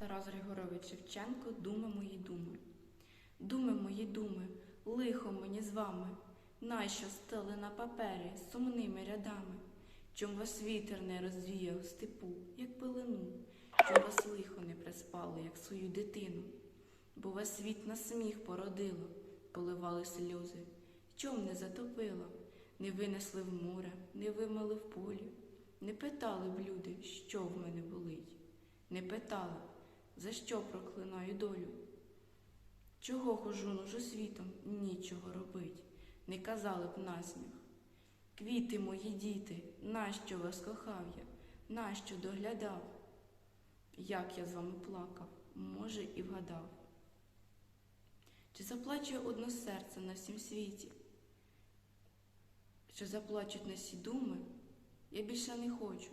Тарас Григорович Шевченко Думи мої думи. Думи мої думи, лихо мені з вами, нащо стели на папері сумними рядами, чом вас вітер не розвіяв степу, як пилину, чом вас лихо не приспало, як свою дитину, бо вас світ на сміх породило, поливали сльози, чом не затопило, не винесли в море, не вимили в полі, не питали б люди, що в мене болить, не питали, за що проклинаю долю. Чого хожу нужу світом, нічого робить, не казали б насміх. Квіти мої діти, нащо вас кохав я, нащо доглядав? Як я з вами плакав, може, і вгадав. Чи заплаче одно серце на всім світі? Що заплачуть на сі думи, я більше не хочу.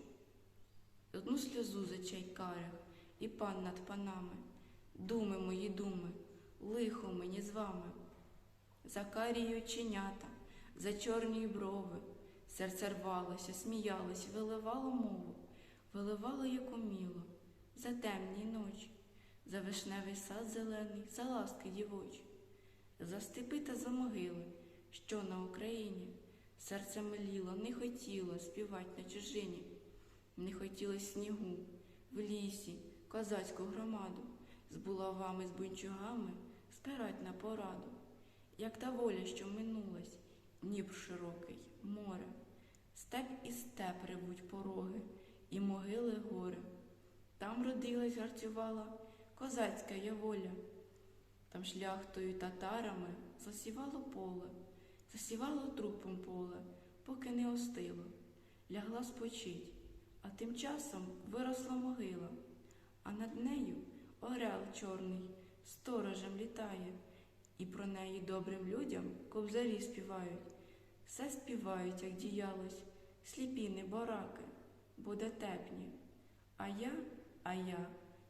Одну сльозу за чай карих і пан над панами, думи мої думи, лихо мені з вами. За карії оченята, за чорні брови, серце рвалося, сміялось, виливало мову, виливало, як уміло, за темні ночі, за вишневий сад зелений, за ласки дівочі, за степи та за могили, що на Україні. Серце мліло, не хотіло співати на чужині, не хотіло снігу, в лісі, козацьку громаду, з булавами, з бунчугами спирать на пораду, як та воля, що минулась, Дніпр широкий, море, степ і степ ревуть пороги, і могили гори. Там родилась, гарцювала козацька я воля, там шляхтою татарами засівало поле, засівало трупом поле, поки не остило, лягла спочить, а тим часом виросла могила, орел чорний сторожем літає, і про неї добрим людям кобзарі співають. Все співають, як діялось, сліпі небораки, бо дотепні. А я, а я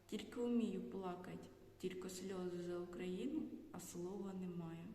тільки вмію плакать, тільки сльози за Україну, а слова немає.